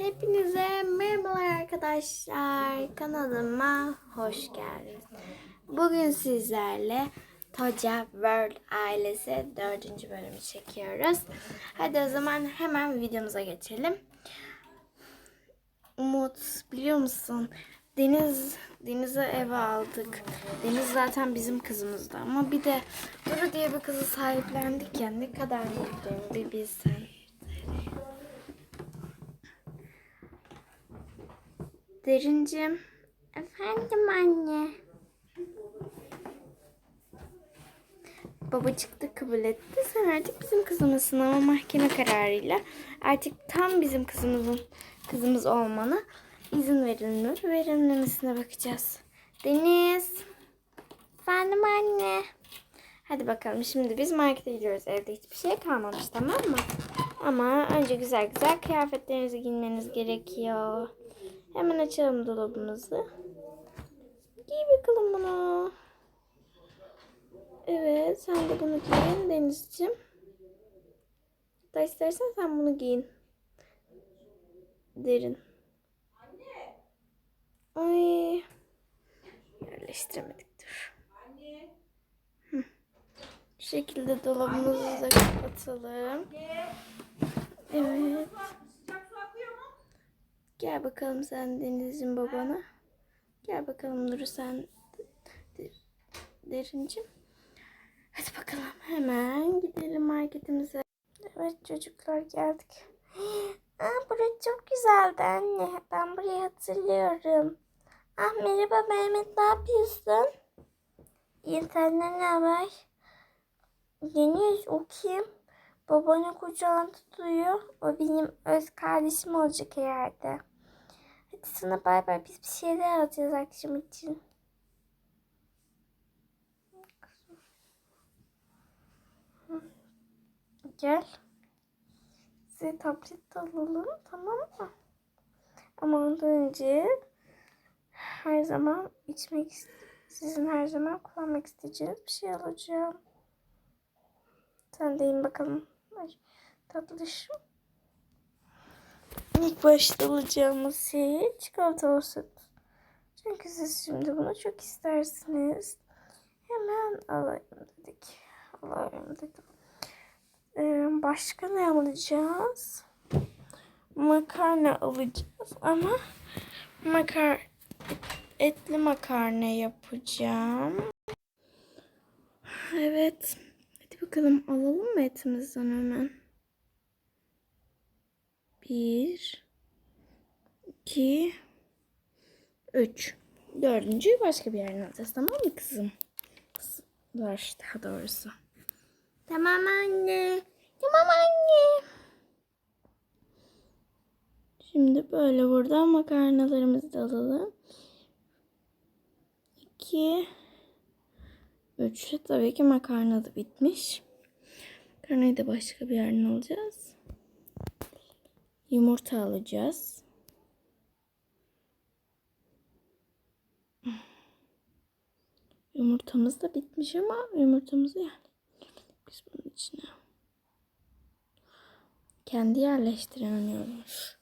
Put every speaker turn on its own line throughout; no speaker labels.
Hepinize merhabalar arkadaşlar. Kanalıma hoş geldiniz. Bugün sizlerle Toca World ailesi 4. bölümü çekiyoruz. Hadi o zaman hemen videomuza geçelim. Umut biliyor musun? Deniz Deniz'e eve aldık. Deniz zaten bizim kızımızdı ama bir de Duru diye bir kızı sahiplendik ya ne kadar mutluyum bir bilsen. Derincim. Efendim anne. Babacık da kabul etti. Sen artık bizim kızımızsın ama mahkeme kararıyla artık tam bizim kızımızın kızımız olmana izin verilmiyor. Verilmemesine bakacağız. Deniz. Efendim anne. Hadi bakalım şimdi biz markete gidiyoruz. Evde hiçbir şey kalmamış tamam mı? Ama önce güzel güzel kıyafetlerinizi giymeniz gerekiyor. Hemen açalım dolabımızı. Giy bakalım bunu. Evet sen de bunu giyin Denizciğim. Hatta istersen sen bunu giyin. Derin. Ay. Yerleştiremedik dur. Hı. Bu şekilde dolabımızı da kapatalım. Evet. Gel bakalım sen Deniz'in babana. Gel bakalım Nuru sen de- Derincim. Hadi bakalım hemen gidelim marketimize. Evet çocuklar geldik. Aa, burası çok güzeldi anne. Ben burayı hatırlıyorum. Ah merhaba Mehmet ne yapıyorsun? İyi senden ne haber? Deniz o kim? Babanı kucağında tutuyor. O benim öz kardeşim olacak herhalde. Hadi sana bay bay. Biz bir şeyler alacağız akşam için. Gel. Size tablet alalım tamam mı? Ama ondan önce her zaman içmek sizin her zaman kullanmak isteyeceğiniz bir şey alacağım. Sen de in bakalım. Tatlışım. İlk başta alacağımız şey çikolatalı süt. Çünkü siz şimdi bunu çok istersiniz. Hemen alayım dedik. Alayım dedim. Ee, başka ne alacağız? Makarna alacağız ama makar etli makarna yapacağım. Evet. Hadi bakalım alalım mı etimizden hemen? Bir, iki, üç. Dördüncüyü başka bir yerden alacağız tamam mı kızım? Kızlar daha doğrusu. Tamam anne. Tamam anne. Şimdi böyle buradan makarnalarımızı da alalım. İki, üç. Tabii ki makarna da bitmiş. Makarnayı da başka bir yerden alacağız. Yumurta alacağız. Yumurtamız da bitmiş ama yumurtamızı yani biz bunun içine kendi yerleştiremiyormuş.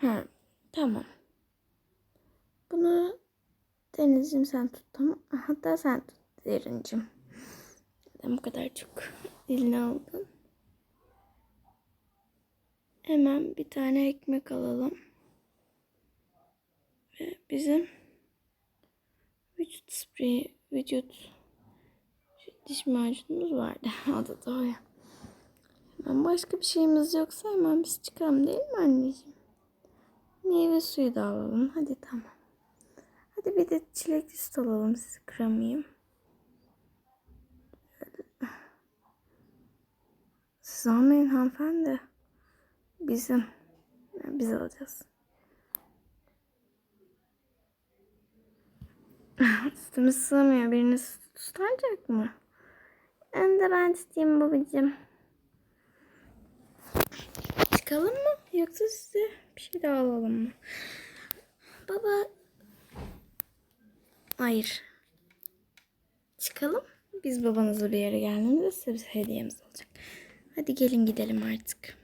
Ha, tamam. Bunu Deniz'cim sen tut tamam. Hatta sen tut Derincim. Neden bu kadar çok eline aldın? Hemen bir tane ekmek alalım. Ve bizim vücut spreyi, vücut diş macunumuz vardı. o da doğru. Hemen başka bir şeyimiz yoksa hemen biz çıkalım değil mi anneciğim? Meyve suyu da alalım. Hadi tamam. Hadi bir de çilekli süt alalım sizi kıramayayım. Siz hanımefendi. Bizim. Yani biz alacağız. Sütümüz sığmıyor. Biriniz tutacak mı? Ben ben tutayım babacığım. Çıkalım mı? Yoksa size bir şey daha alalım mı? Baba. Hayır. Çıkalım. Biz babanızla bir yere geldiğimizde size hediyemiz olacak. Hadi gelin gidelim artık.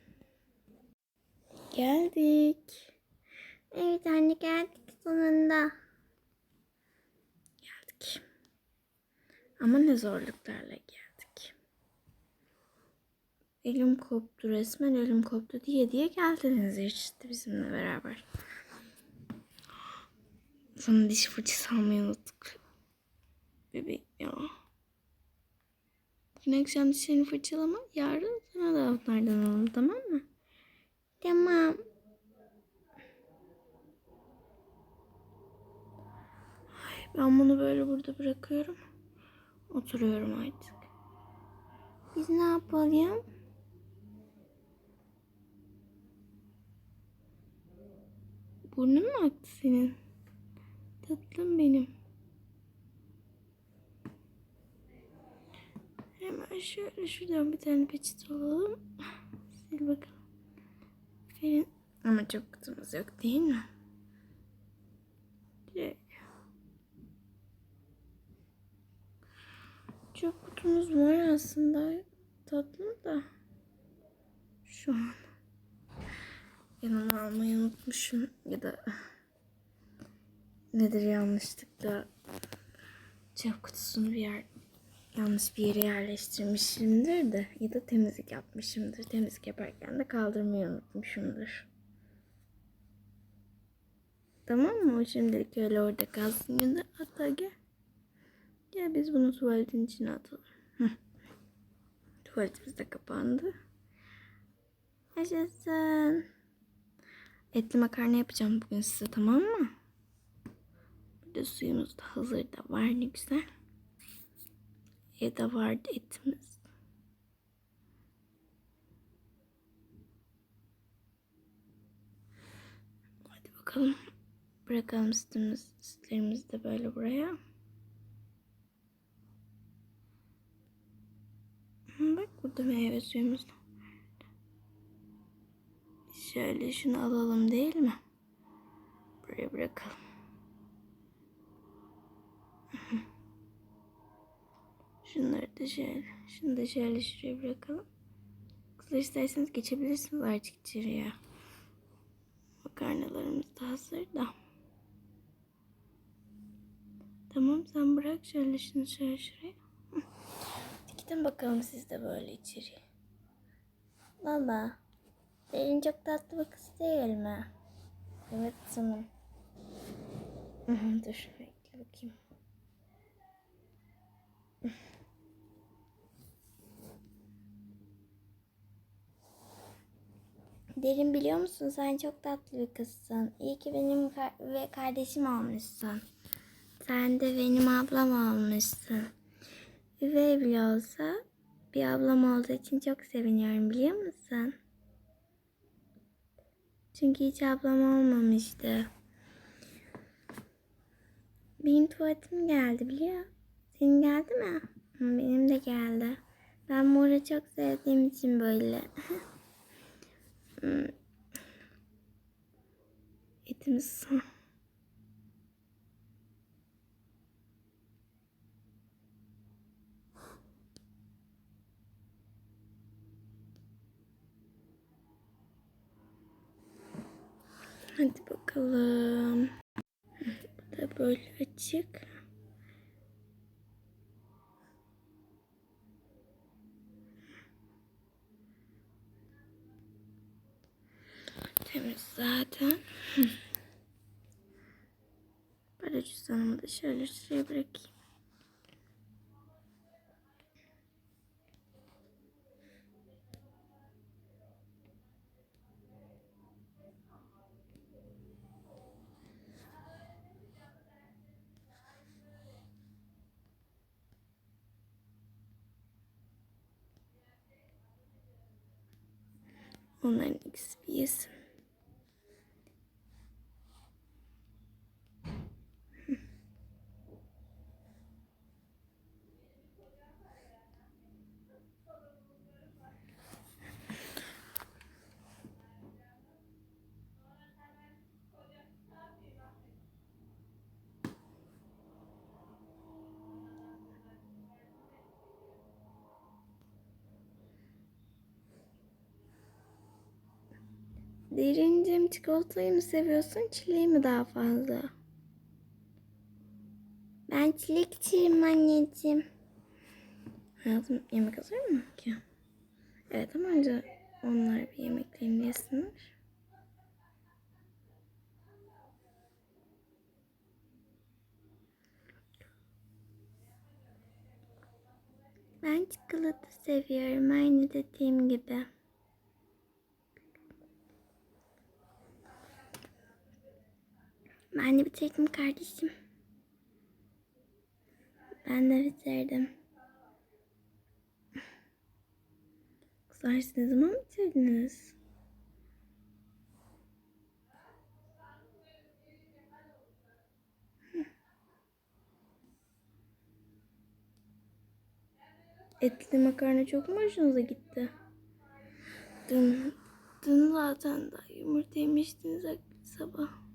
Geldik. Evet anne geldik sonunda. Geldik. Ama ne zorluklarla geldik. Elim koptu resmen elim koptu diye diye geldiniz işte bizimle beraber. Sana diş fırçası almayı unuttuk. Bebeğim ya. Dün akşam dişlerini fırçalama. Yarın sana da onlardan alalım tamam mı? Tamam. Ay, ben bunu böyle burada bırakıyorum. Oturuyorum artık. Biz ne yapalım? Burnun mu aktı senin? Tatlım benim. Hemen şöyle şuradan bir tane peçete alalım. Sil bakalım. Aferin. Ama çok kutumuz yok değil mi? Çok kutumuz var aslında. Tatlım da. Şu an. Yanıma almayı unutmuşum. Ya da nedir yanlışlıkla çöp kutusunu bir yer yanlış bir yere yerleştirmişimdir de ya da temizlik yapmışımdır. Temizlik yaparken de kaldırmayı unutmuşumdur. Tamam mı? Şimdilik öyle orada kalsın. Ya da hatta gel. Gel biz bunu tuvaletin içine atalım. Tuvaletimiz de kapandı. Yaşasın. Etli makarna yapacağım bugün size tamam mı? Burada suyumuz da hazır da var ne güzel. Evde vardı etimiz. Hadi bakalım. Bırakalım sütümüz, sütlerimizi de böyle buraya. Bak burada meyve suyumuz. da. Şöyle şunu alalım değil mi? Buraya bırakalım. Şunları da şöyle, şunu da şöyle şuraya bırakalım. Kızlar isterseniz geçebilirsiniz artık içeriye. Makarnalarımız da hazır da. Tamam sen bırak şöyle şunu şöyle şuraya. Gidin bakalım siz de böyle içeriye. Baba, Derin çok tatlı bir kız değil mi? Evet hı, Dur bekle bakayım. Derin biliyor musun sen çok tatlı bir kızsın. İyi ki benim ve kardeşim olmuşsun. Sen de benim ablam olmuşsun. Üvey bile olsa bir ablam olduğu için çok seviniyorum biliyor musun? Çünkü hiç ablam olmamıştı. Benim tuvaletim geldi biliyor. Senin geldi mi? Benim de geldi. Ben moru çok sevdiğim için böyle. Etimiz. Hadi bakalım. Bu da böyle açık. Zaten. Böyle cüzdanımı da şöyle şuraya bırakayım. Onların ikisi bir yesin. Çikolatayı mı seviyorsun çileği mi daha fazla? Ben çilekçiyim anneciğim. Hayatım yemek hazır mı ki? Evet ama önce onlar bir yemeklerini yesinler. Ben çikolata seviyorum aynı dediğim gibi. Ben de bitirdim kardeşim. Ben de bitirdim. Kızlar siz ne zaman bitirdiniz? Etli makarna çok mu hoşunuza gitti? Dün, dün zaten daha yumurta yemiştiniz sabah.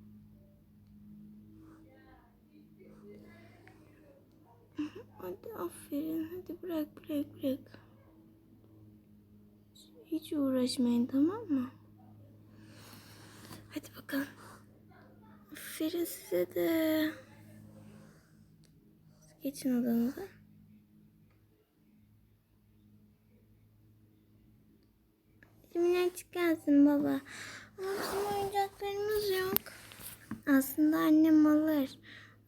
Hadi aferin. Hadi bırak bırak bırak. Hiç uğraşmayın tamam mı? Hadi bakalım. Aferin size de. Geçin odanıza. Kimler çıkarsın baba? Ama bizim oyuncaklarımız yok. Aslında annem alır.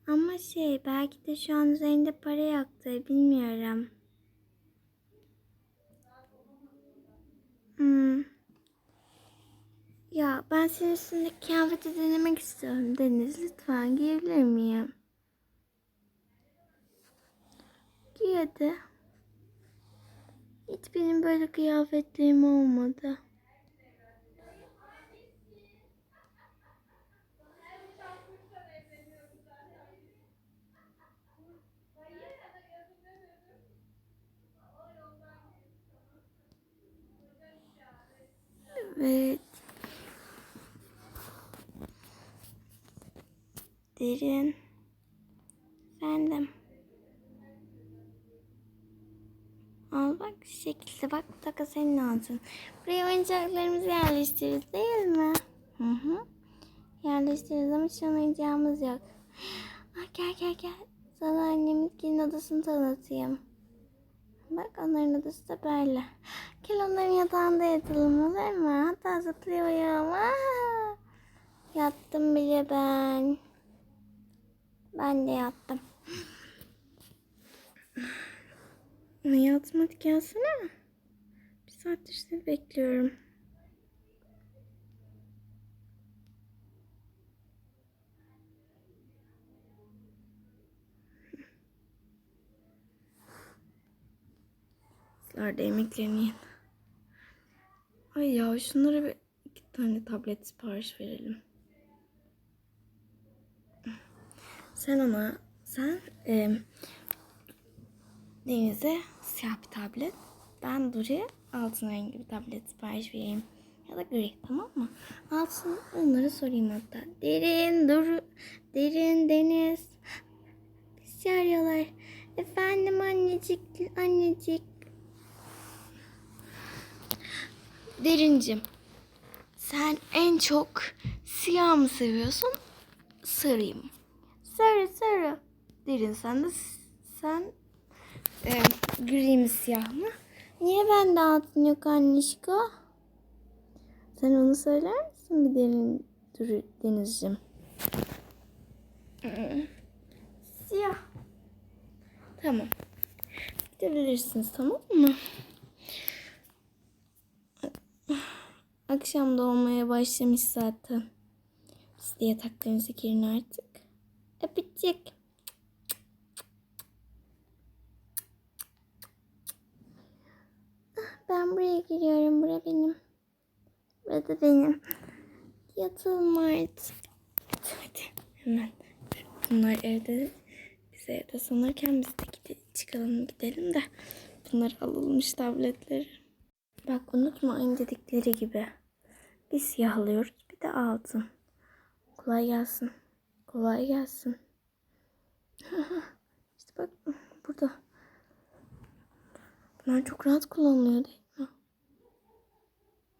Ama şey belki de şu an üzerinde para yaktı bilmiyorum. Hmm. Ya ben senin üstündeki kıyafeti denemek istiyorum Deniz. Lütfen giyebilir miyim? Giy hadi. Hiç benim böyle kıyafetlerim olmadı. Evet. Derin. Efendim. Al bak şu şekilde bak bu taka senin olsun. Buraya oyuncaklarımızı yerleştiririz değil mi? Hı hı. Yerleştiririz ama şu an oyuncağımız yok. Ah, gel gel gel. Sana annemin odasını tanıtayım. Bak onların odası da böyle. Gel onların yatağında yatalım olur mu? Hatta zıplıyorum. Aa! Yattım bile ben. Ben de yattım. Hayatım hadi gelsene. Bir saattir seni bekliyorum. Da yemeklerini yiyin. Ay ya şunlara bir iki tane tablet sipariş verelim. Sen ona, sen e, Deniz'e siyah bir tablet. Ben Duri'ye altın rengi bir tablet sipariş vereyim. Ya da gri tamam mı? Altın onları sorayım hatta. Derin, Dur, Derin, Deniz. Biz çağırıyorlar. Efendim annecik, annecik. Derincim, sen en çok siyah mı seviyorsun, sarıyı mı? Sarı, sarı. Derin sen de sen e, gri mi siyah mı? Niye bende altın yok annişko? Sen onu söyler misin bir derin dur Denizciğim? Siyah. Tamam. Gidebilirsiniz tamam mı? Akşam da olmaya başlamış zaten. Siz de yataklarınıza girin artık. Öpücük. Ah, Ben buraya giriyorum. Bura benim. Burada benim. Yatalım artık. Hadi hemen. Bunlar evde. Biz evde sanırken biz de gidelim, çıkalım gidelim de. Bunlar alınmış tabletleri. Bak unutmayın dedikleri gibi. Bir siyah alıyoruz bir de altın. Kolay gelsin. Kolay gelsin. işte bak burada. Bunlar çok rahat kullanılıyor değil mi?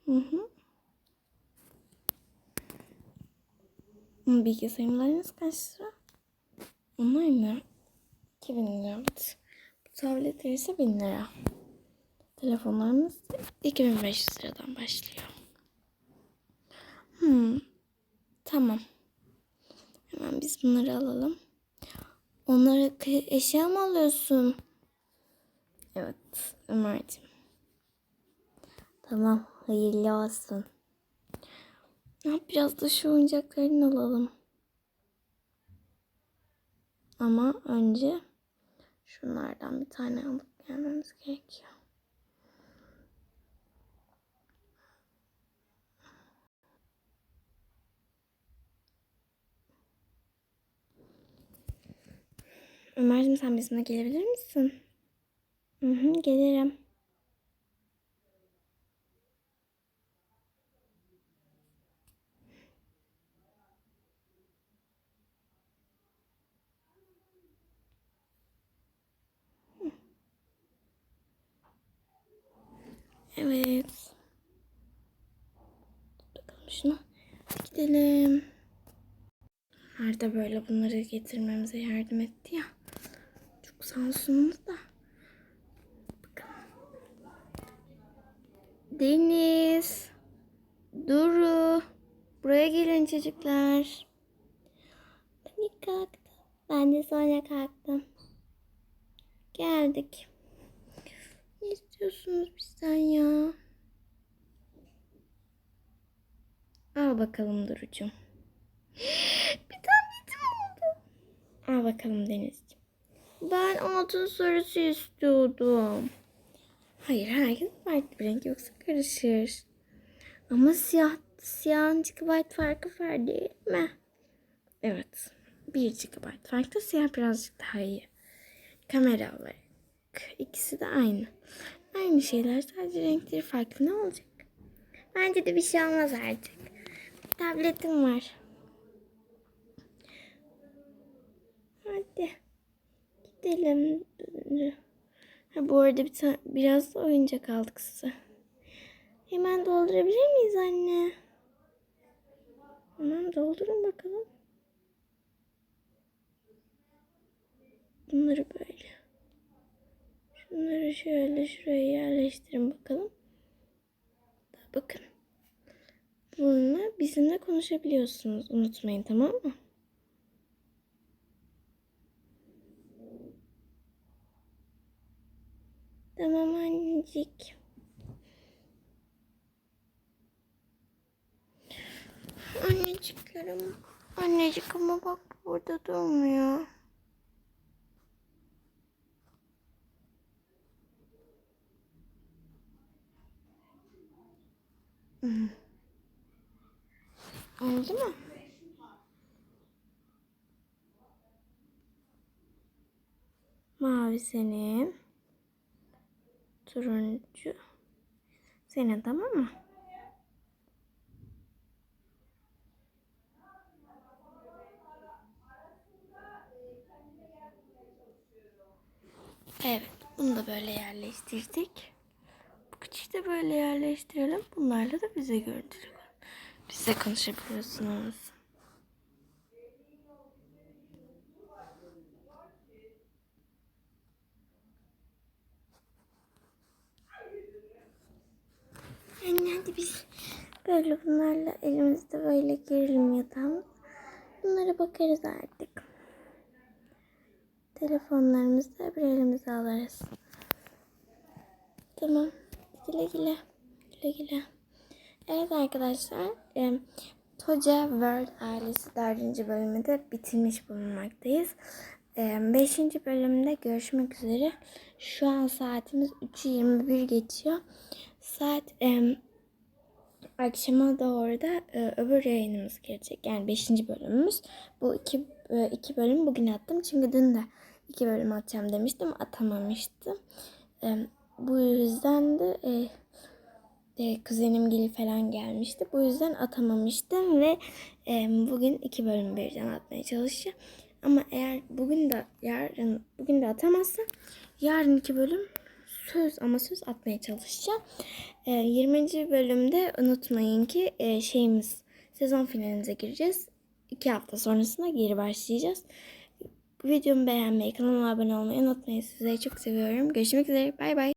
Hı hı. Ama Bilgisayarlarınız kaç lira? Onlar mı? 2000 lira. Bu tabletler ise 1000 lira. Telefonlarımız 2500 liradan başlıyor. Hmm. Tamam. Hemen biz bunları alalım. Onlara eşya mı alıyorsun? Evet Ömerciğim. Tamam hayırlı olsun. Biraz da şu oyuncaklarını alalım. Ama önce şunlardan bir tane alıp gelmemiz gerekiyor. Ömerciğim sen bizimle gelebilir misin? Hı hı, gelirim. Evet. Bakalım şuna. Gidelim. Arda böyle bunları getirmemize yardım etti ya. Olsun da. Deniz. Duru. Buraya gelin çocuklar. Ben ilk kalktım. Ben de sonra kalktım. Geldik. Ne istiyorsunuz bizden ya? Al bakalım Duru'cum. Bir tanetim oldu. Al bakalım Denizciğim. Ben altın sarısı istiyordum. Hayır herkes farklı bir renk yoksa karışır. Ama siyah, siyahın GB farkı var değil mi? Evet. 1 GB farklı siyah birazcık daha iyi. Kamera olarak. İkisi de aynı. Aynı şeyler sadece renkleri farklı ne olacak? Bence de bir şey olmaz artık. Tabletim var. Hadi. Gidelim. Ha, bu arada bir tane, biraz oyuncak aldık size. Hemen doldurabilir miyiz anne? Tamam doldurun bakalım. Bunları böyle. Şunları şöyle şuraya yerleştirin bakalım. Bakın. Bununla bizimle konuşabiliyorsunuz. Unutmayın tamam mı? Tamam annecik. Anneciklerim. Annecik ama bak burada durmuyor. Oldu mu? Mavi senin. Turuncu. Senin tamam mı? Evet. Bunu da böyle yerleştirdik. Bu küçüğü de böyle yerleştirelim. Bunlarla da bize görüntülü. Bize konuşabiliyorsunuz. Hadi biz böyle bunlarla elimizde böyle gerilim yatağımız. Bunlara bakarız artık. Telefonlarımızı da bir elimize alırız. Tamam. Güle güle. Güle güle. Evet arkadaşlar. E, Toca World ailesi 4. bölümü de bitirmiş bulunmaktayız. 5. bölümde görüşmek üzere. Şu an saatimiz 3.21 geçiyor. Saat e, akşama doğru da e, öbür yayınımız gelecek. Yani 5. bölümümüz. Bu iki, e, iki bölüm bugün attım. Çünkü dün de iki bölüm atacağım demiştim. Atamamıştım. E, bu yüzden de e, e, kuzenim Gili falan gelmişti. Bu yüzden atamamıştım ve e, bugün iki bölüm birden atmaya çalışacağım. Ama eğer bugün de yarın bugün de atamazsam yarın iki bölüm söz ama söz atmaya çalışacağım. E, 20. bölümde unutmayın ki e, şeyimiz sezon finalimize gireceğiz. iki hafta sonrasında geri başlayacağız. Videomu beğenmeyi, kanalıma abone olmayı unutmayın. Sizleri çok seviyorum. Görüşmek üzere. Bay bay.